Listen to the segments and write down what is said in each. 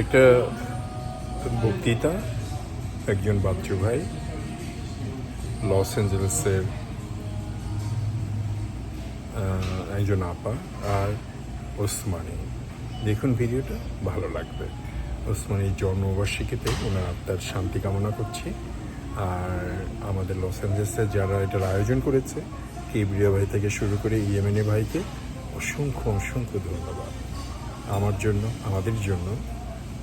একটা বক্তৃতা, একজন বাচ্চু ভাই, লস অ্যাঞ্জেলেসের একজন আপা আর ওসমানী। দেখুন ভিডিওটা, ভালো লাগবে। ওসমানীর জন্মবার্ষিকীতে ওনার আত্মার শান্তি কামনা করছি। আর আমাদের লস অ্যাঞ্জেলেসের যারা এটার আয়োজন করেছে, কেবরিয়া ভাই থেকে শুরু করে ইয়েমেনি ভাইকে অসংখ্য অসংখ্য ধন্যবাদ। আমার জন্য, আমাদের জন্য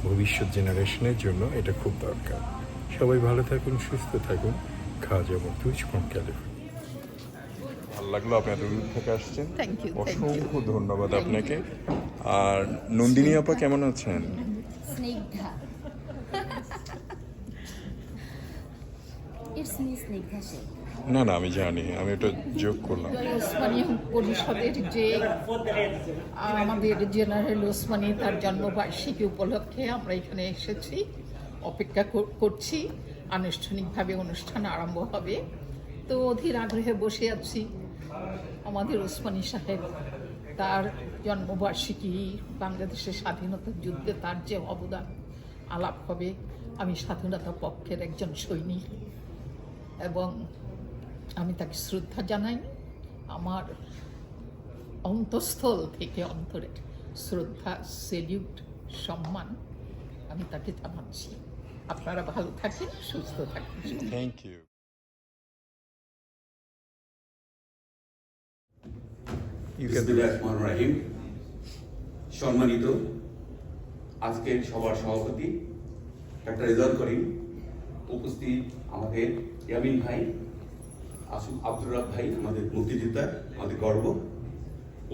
ভবিষ্যৎ জেনারেশনের জন্য এটা খুব দরকার। সবাই ভালো থাকুন সুস্থ থাকুন। খাওয়া যাব তুই ফ্রম ক্যালিফোর্নিয়া। ভালো লাগল আপনি এত দূর থেকে আসছেন. অসংখ্য ধন্যবাদ আপনাকে। আর নন্দিনী আপা কেমন আছেন? স্নিগ্ধা। ইটস মি স্নিগ্ধা শেখ না না, আমি জানি, আমি এটা যোগ করলাম। ওসমানী পরিষদের যে আমাদের জেনারেল ওসমানী তার জন্মবার্ষিকী উপলক্ষে আমরা এখানে এসেছি, অপেক্ষা কর- করছি, আনুষ্ঠানিকভাবে অনুষ্ঠান আরম্ভ হবে। তো অধীর আগ্রহে বসে আছি, আমাদের ওসমানী সাহেব, তার জন্মবার্ষিকী, বাংলাদেশের স্বাধীনতা যুদ্ধে তার যে অবদান আলাপ হবে, আমি স্বাধীনতা পক্ষের একজন সৈনিক এবং আমি তাকে শ্রদ্ধা জানাই আমার অন্তঃস্থল থেকে অন্তরের শ্রদ্ধা সেলিউট সম্মান আমি তাকে জানাচ্ছি। আপনারা ভালো থাকেন সুস্থ থাকেন। থ্যাংক ইউ রহিম সম্মানিত আজকের সবার সভাপতি ডাক্তার রেজাল করিম উপস্থিত আমাদের ইয়ামিন ভাই আসু আব্দুর ভাই, আমাদের মুক্তিযোদ্ধা, আমাদের গর্ব।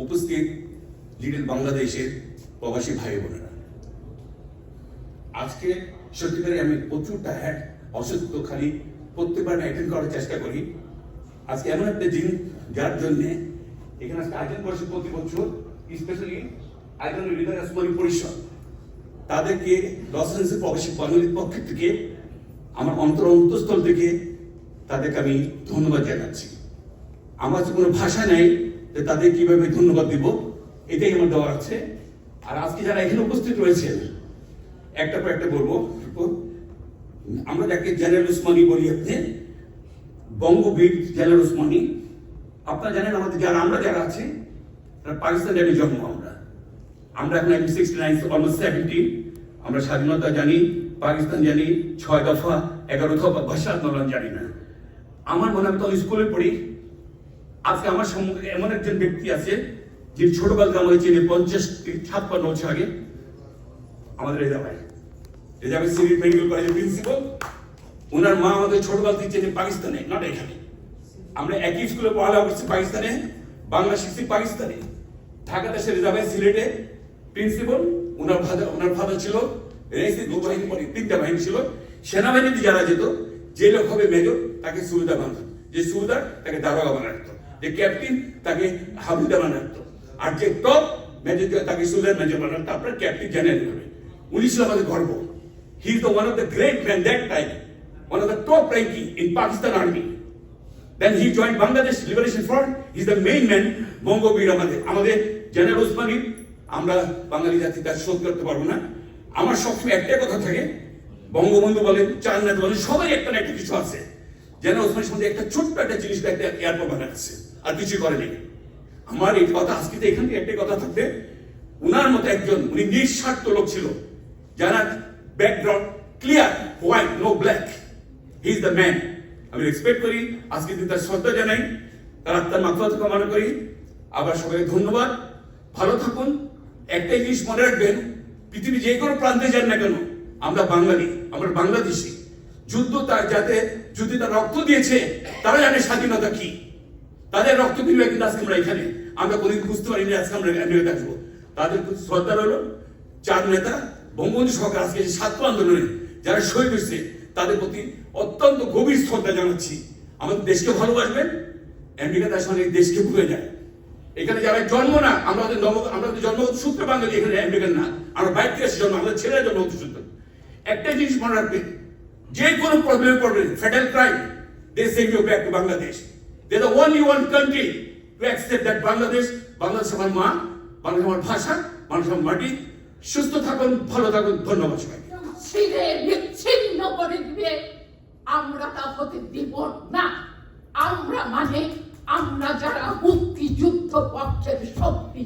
উপস্থিত লিটল বাংলাদেশের প্রবাসী ভাই বোনেরা। আজকে সত্যিকারে আমি প্রচুর টায়ার্ড, অসুস্থ, খালি, প্রত্যেকবার অ্যাটেন্ড করার চেষ্টা করি। আজকে এমন একটা দিন, যার জন্যে এখানে আজকে আয়োজন করছে প্রতি বছর স্পেশালি আয়োজন হৃদয় আসমানি পরিষদ। তাদেরকে লস এঞ্জেলেস প্রবাসী বাঙালির পক্ষ থেকে, আমার অন্তর অন্তঃস্থল থেকে তাদেরকে আমি ধন্যবাদ জানাচ্ছি। আমার কাছে কোনো ভাষা নেই যে তাদের কীভাবে ধন্যবাদ দিব, এটাই আমার দেওয়া আছে। আর আজকে যারা এখানে উপস্থিত রয়েছেন একটা পর একটা বলব আমরা যাকে জেনারেল উসমানী বলি আপনি, বঙ্গবীর জেনারেল উসমানী, আপনারা জানেন আমাদের যারা, আমরা যারা আছি, তারা পাকিস্তানের জন্ম আমরা। আমরা এখন nineteen sixty nine almost seventy আমরা স্বাধীনতা জানি, পাকিস্তান জানি, ছয় দফা, এগারো দফা ভাষা আন্দোলন জানি না। আমার মনে হয় স্কুলে পড়ি। আজকে আমার সম্মুখে এমন একজন ব্যক্তি আছে, যিনি ছোটবেলা থেকে আমাকে চিনি, পঞ্চাশ ছাপ্পান্ন বছর আগে। আমাদের রেজা ভাই। রেজা ভাই সিভিল মেডিকেল কলেজের প্রিন্সিপাল। ওনার মা আমাদের ছোটবেলা থেকে চেনে পাকিস্তানে নট এখানে। আমরা একই স্কুলে পড়ালেখা করছি পাকিস্তানে, বাংলা শিখছি পাকিস্তানে। ঢাকা দেশের রেজা ভাই সিলেটে প্রিন্সিপাল। ওনার ফাদার ওনার ফাদার ছিল রেসি নৌবাহিনী পরে তিনটা বাহিনী ছিল। সেনাবাহিনীতে যারা যেত যে লোক হবে মেজর তাকে সুবিধা বানাতো। যে সুবিধা তাকে দারোগা বানা রাখতো যে ক্যাপ্টেন তাকে হাবুদা বানা রাখতো আর যে টপ মেজর তাকে সুবিধার মেজর বানা রাখতো আপনার ক্যাপ্টেন জেনারেল হবে। উনি ছিল আমাদের গর্ব। He is the one of the great man that time one of the top ranking in Pakistan army Then he joined Bangladesh Liberation Front. He's the main man, Bangabir আমাদের আমাদের general Osmani আমরা বাঙালি জাতি তার শোধ করতে পারব না। আমার সবসময় একটাই কথা থাকে বঙ্গবন্ধু বলেন চান্নাথ বলেন সবাই একটা না একটা কিছু আছে। যেন ওসমানের সঙ্গে একটা ছোট্ট একটা জিনিস একটা এয়ারপোর্ট বানাচ্ছে আর কিছু করেনি আমার এই কথা, আজকে তো এখান থেকে একটাই কথা থাকবে। উনার মতো একজন, উনি নিঃস্বার্থ লোক ছিল, যারা background clear white no black he is the man আমি রেসপেক্ট করি, আজকে দিন তার শ্রদ্ধা জানাই, তার আত্মার মাত্রা কামনা করি। আবার সবাইকে ধন্যবাদ। ভালো থাকুন। একটাই জিনিস মনে রাখবেন পৃথিবী যে কোনো প্রান্তে যান না কেন আমরা বাঙালি, আমরা বাংলাদেশি। যুদ্ধ তার যাতে যুদ্ধে তার রক্ত দিয়েছে, তারা জানে স্বাধীনতা কি। তাদের রক্ত বিনিময় কিন্তু আজকে আমরা এখানে। আমরা কোনোদিন বুঝতে পারিনি, আজকে আমরা আমেরিকা আসব তাদের শ্রদ্ধা রইল। চার নেতা, বঙ্গবন্ধু সরকার আজকে ছাত্র আন্দোলনে যারা শহীদ হয়েছে, তাদের প্রতি অত্যন্ত গভীর শ্রদ্ধা জানাচ্ছি। আমাদের দেশকে ভালোবাসবেন, আমেরিকা তার সঙ্গে দেশকে ভুলে যায়। এখানে যারা জন্ম না আমাদের নব আমাদের জন্ম, সূত্র বাঙালি এখানে আমেরিকান না। আমরা বাইরে থেকে জন্ম আমাদের ছেলেরা জন্ম সূত্র। একটা জিনিস মনে রাখবেন যে কোনো প্রবলেমে পড়বেন federal crime they send you back to Bangladesh they the only one country to accept that Bangladesh Bangladesh আমার মা বাংলাদেশ আমার ভাষা বাংলাদেশ আমার মাটি। সুস্থ থাকুন, ভালো থাকুন, ধন্যবাদ সবাইকে। ছিঁড়ে, বিচ্ছিন্ন করে দিবে। আমরা তা হতে দিব না। আমরা মানে আমরা যারা মুক্তিযুদ্ধ পক্ষের শক্তি,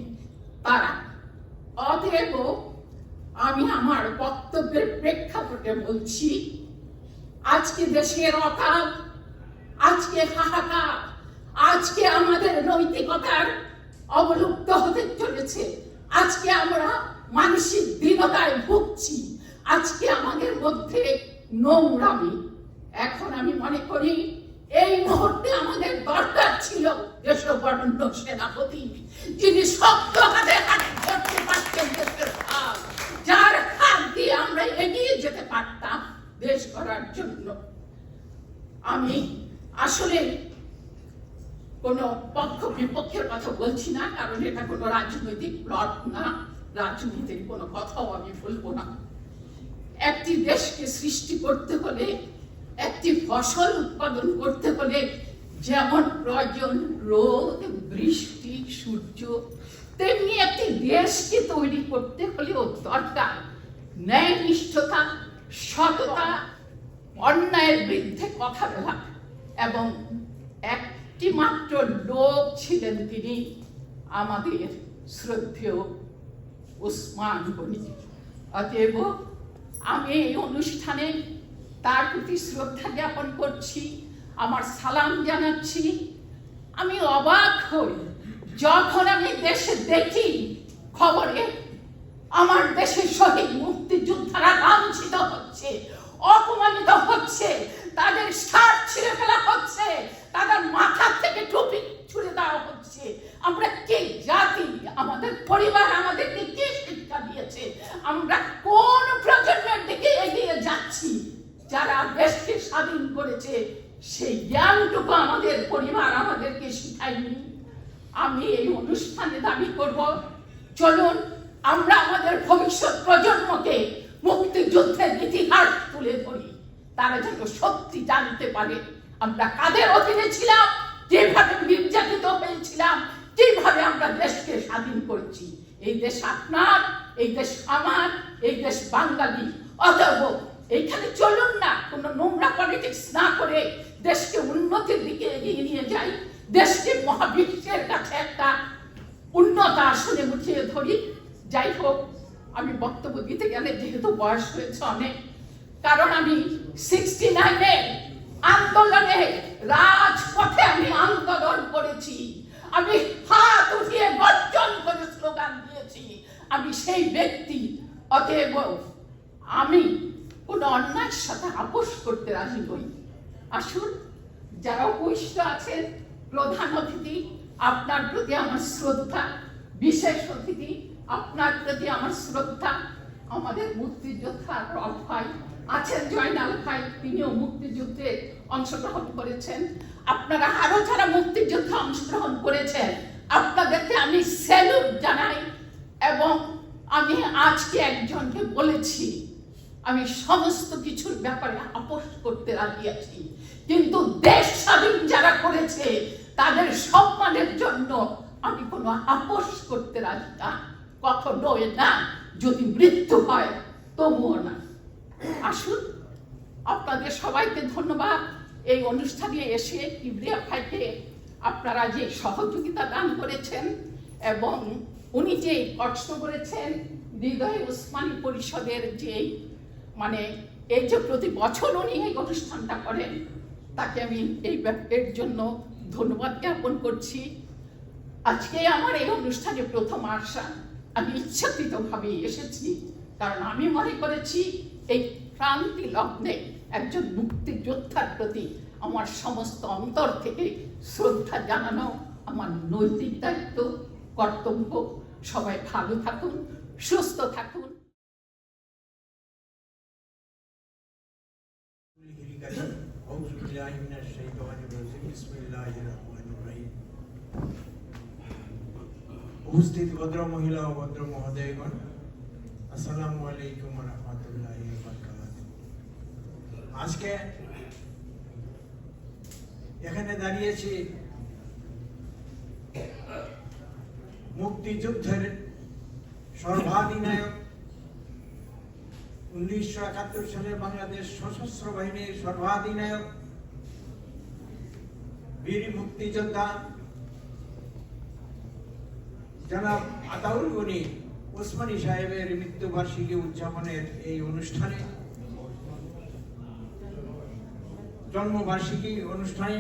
তারা। অতএব আমি আমার বক্তব্যের প্রেক্ষাপটে বলছি, আজকে দেশের অকাল, আজকে হাহাকার, আজকে আমাদের নৈতিকতার অবলুপ্ত হতে চলেছে, আজকে আমরা মানসিক দীনতায় ভুগছি, আজকে আমাদের মধ্যে নোংরামি। এখন আমি মনে করি, এই মুহূর্তে আমাদের দরকার ছিল দেশবরণ্য সেনাপতি, যিনি শক্ত হাতে হাতে ধরতে পারতেন দেশের দিয়ে আমরা এগিয়ে যেতে পারতাম দেশ করার জন্য। আমি আসলে কোনো পক্ষ বিপক্ষের কথা বলছি না, কারণ এটা কোনো রাজনৈতিক প্লট না। রাজনীতির কোনো কথাও আমি বলব না। একটি দেশকে সৃষ্টি করতে হলে, একটি ফসল উৎপাদন করতে হলে যেমন প্রয়োজন রোদ, বৃষ্টি, সূর্য, তেমনি একটি দেশকে তৈরি করতে হলেও দরকার। ন্যায়নিষ্ঠতা, সততা, অন্যায়ের বিরুদ্ধে কথা বলা এবং একটি মাত্র লোক ছিলেন তিনি আমাদের শ্রদ্ধেয় ওসমান গনি। অতএব আমি এই অনুষ্ঠানে তার প্রতি শ্রদ্ধা জ্ঞাপন করছি, আমার সালাম জানাচ্ছি। আমি অবাক হই, যখন আমি দেশে দেখি খবরে আমার দেশের শহীদ মুক্তিযোদ্ধারা লাঞ্ছিত হচ্ছে, অপমানিত হচ্ছে, তাদের শার্ট ছিঁড়ে ফেলা হচ্ছে, তাদের মাথা থেকে টুপি ছুড়ে দেওয়া হচ্ছে। আমরা কে? জাতি। আমাদের পরিবার আমাদেরকে কে শিক্ষা দিয়েছে। আমরা কোন প্রজন্মের দিকে এগিয়ে যাচ্ছি? যারা দেশকে স্বাধীন করেছে, সেই জ্ঞানটুকু আমাদের পরিবার আমাদেরকে শিখায়নি। আমি এই অনুষ্ঠানে দাবি করব। চলুন আমরা আমাদের ভবিষ্যৎ প্রজন্মকে মুক্তিযুদ্ধের ইতিহাস তুলে ধরি। তারা যেন সত্যি জানতে পারে, আমরা কাদের অধীনে ছিলাম, যেভাবে নির্যাতিত হয়েছিলাম কীভাবে আমরা দেশকে স্বাধীন করেছি। এই দেশ আপনার, এই দেশ আমার, এই দেশ বাঙালি। অতএব এইখানে চলুন না, কোনো নোংরা পলিটিক্স না করে দেশকে উন্নতির দিকে এগিয়ে নিয়ে যাই। দেশকে মহাবিশ্বের কাছে একটা উন্নত আসনে উঠিয়ে ধরি। যাই হোক, আমি বক্তব্য দিতে গেলে যেহেতু বয়স হয়েছে অনেক, কারণ আমি সিক্সটি নাইনে আন্দোলনে রাজপথে আমি আন্দোলন করেছি। আমি হাত উঠিয়ে গর্জন করে স্লোগান দিয়েছি। আমি সেই ব্যক্তি, অতএব আমি কোনো অন্যায়ের সাথে আপোষ করতে রাজি নই। আসুন, যারা উপস্থিত আছেন, প্রধান অতিথি, আপনার প্রতি আমার শ্রদ্ধা, বিশেষ অতিথি আপনার প্রতি আমার শ্রদ্ধা, আমাদের মুক্তিযোদ্ধা রব ভাই আছেন, জয়নাল ভাই, তিনিও মুক্তিযুদ্ধে অংশগ্রহণ করেছেন। আপনারা আরও যারা মুক্তিযুদ্ধে অংশগ্রহণ করেছেন, আপনাদেরকে আমি স্যালুট জানাই এবং আমি আজকে একজনকে বলেছি, আমি সমস্ত কিছুর ব্যাপারে আপোষ করতে রাজি আছি। কিন্তু দেশ স্বাধীন যারা করেছে, তাদের সম্মানের জন্য আমি কোনো আপোষ করতে রাজি না। কখনো না। যদি মৃত্যু হয়, তবুও না। আসুন, আপনাদের সবাইকে ধন্যবাদ। এই অনুষ্ঠানে এসে কিবরিয়া ভাইকে আপনারা যে সহযোগিতা দান করেছেন এবং উনি যে কষ্ট করেছেন, হৃদয় উসমানী পরিষদের যে মানে এই যে প্রতি বছর উনি এই অনুষ্ঠানটা করেন, তাকে আমি এই ব্যাপারের জন্য ধন্যবাদ জ্ঞাপন করছি। আজকে আমার এই অনুষ্ঠানে প্রথম আসা আমি ইচ্ছাকৃতভাবে এসেছি কারণ আমি মনে করেছি এই ক্রান্তি লগ্নে একজন মুক্তিযোদ্ধার প্রতি আমার সমস্ত অন্তর থেকে শ্রদ্ধা জানানো আমার নৈতিক দায়িত্ব কর্তব্য সবাই ভালো থাকুন সুস্থ থাকুন أعوذ بالله من الشيطان الرجيم بسم الله الرحمن উপস্থিত ভদ্র মহিলা ও ভদ্র মহোদয়গণ, আসসালামু আলাইকুম রহমতুল্লাহ আজকে এখানে দাঁড়িয়েছি মুক্তিযুদ্ধের সর্বাধিনায়ক। উনিশশো একাত্তর সালে বাংলাদেশ সশস্ত্র বাহিনীর সর্বাধিনায়ক, বীর মুক্তিযোদ্ধা জনাব আতাউল গনি ওসমানী সাহেবের মৃত্যুবার্ষিকী উদযাপনের এই অনুষ্ঠানে জন্মবার্ষিকী অনুষ্ঠানে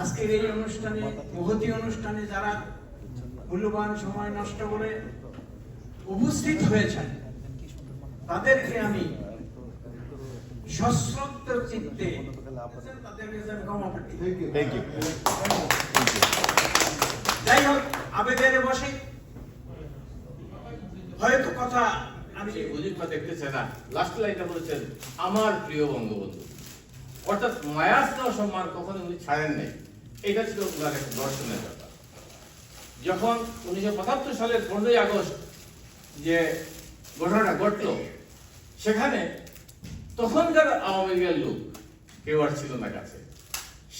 আজকের এই অনুষ্ঠানে, মহতি অনুষ্ঠানে যারা মূল্যবান সময় নষ্ট করে উপস্থিত হয়েছেন, তাদেরকে আমি সশ্রদ্ধ চিত্তে যাই হোক আবেগের বসে। হয়তো কথা আমি মুজিবটা দেখতেছে না। লাস্ট লাইনটা বলেছেন আমার প্রিয় বঙ্গবন্ধু। অর্থাৎ মায়া স্নেহ সম্মান কখনো উনি ছাড়েন নাই। এটা ছিল ওনার একটা দর্শনের ব্যাপার। যখন উনিশশো পঁচাত্তর সালের পনেরোই আগস্ট যে ঘটনাটা ঘটলো সেখানে তখনকার আওয়ামী লীগের লোক কেউ আর ছিল না কাছে।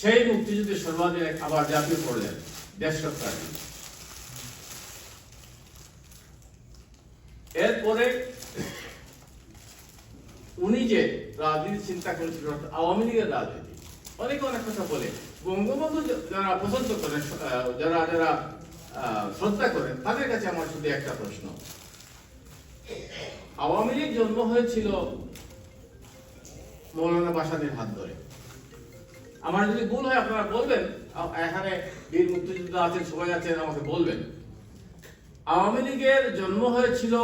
সেই মুক্তিযুদ্ধের সর্বাধিক আবার জাতীয় পড়লেন দেশ জন্য। এরপরে উনি যে রাজনীতি চিন্তা করেছিল আওয়ামী লীগের রাজনীতি, অনেকে অনেক কথা বলে। বঙ্গবন্ধু যারা পছন্দ করেন যারা যারা শ্রদ্ধা করেন, তাদের কাছে আমার শুধু একটা প্রশ্ন। আওয়ামী লীগ জন্ম হয়েছিল মৌলানা বাসাদের হাত ধরে। আমার যদি ভুল হয় আপনারা বলবেন এখানে বীর মুক্তিযোদ্ধা আছেন, সবাই আছেন, আমাকে বলবেন। আওয়ামী লীগের জন্ম হয়েছিল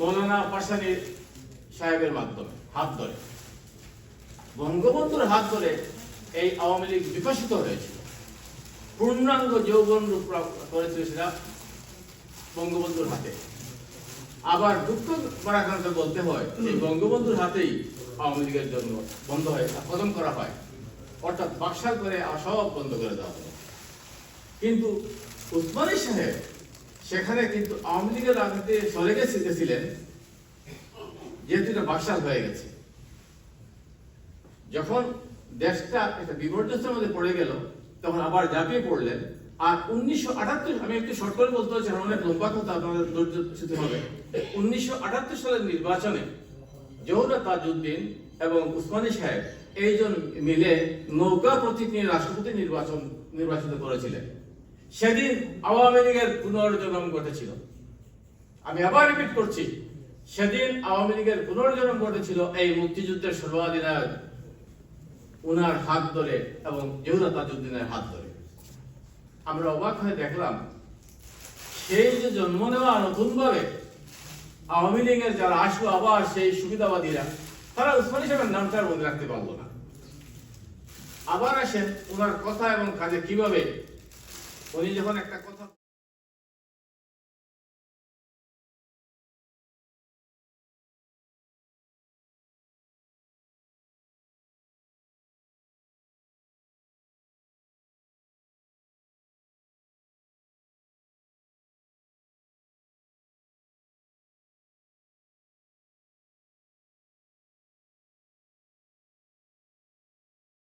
মৌলানা পাশানি সাহেবের মাধ্যমে, হাত ধরে। বঙ্গবন্ধুর হাত ধরে এই আওয়ামী লীগ বিকশিত হয়েছিল। পূর্ণাঙ্গ যৌবন রূপ করেছিল সেটা বঙ্গবন্ধুর হাতে। আবার দুঃখ পরাক্রান্ত বলতে হয় বঙ্গবন্ধুর হাতেই আওয়ামী লীগের জন্ম বন্ধ হয় খতম করা হয়। অর্থাৎ বাকশাল করে সব বন্ধ করে দেওয়া হয়। কিন্তু উসমানী সাহেব সেখানে কিন্তু আওয়ামী লীগের রাজনীতি গেছে গেছিলেন যেহেতু এটা বাকশাল হয়ে গেছে। যখন দেশটা একটা বিপর্যস্তের মধ্যে পড়ে গেল, তখন আবার ঝাঁপিয়ে পড়লেন। আর উনিশশো আটাত্তর, আমি একটু শর্ট করে বলতে হচ্ছে অনেক লম্বা কথা, আপনাদের ধৈর্য হবে। উনিশশো আটাত্তর সালের নির্বাচনে জহুরা তাজউদ্দিন এবং উসমানী সাহেব এইজন মিলে নৌকা প্রতীক নিয়ে রাষ্ট্রপতি নির্বাচন নির্বাচিত করেছিলেন। সেদিন আওয়ামী লীগের পুনর্জন্ম ঘটেছিল। আমি আবার রিপিট করছি, সেদিন আওয়ামী লীগের পুনর্জন্ম ঘটেছিল এই মুক্তিযুদ্ধের সর্বাধিনায়ক, উনার হাত ধরে এবং জহুরা তাজউদ্দিনের হাত ধরে। আমরা অবাক হয়ে দেখলাম, সেই যে জন্ম নেওয়া নতুন ভাবে আওয়ামী লীগের যারা আসলো আবার সেই সুবিধাবাদীরা, তারা উসমানী সাহেবের নামটা আর মনে রাখতে পারল না। আবার আসেন ওনার কথা এবং কাজে কীভাবে? উনি যখন একটা কথা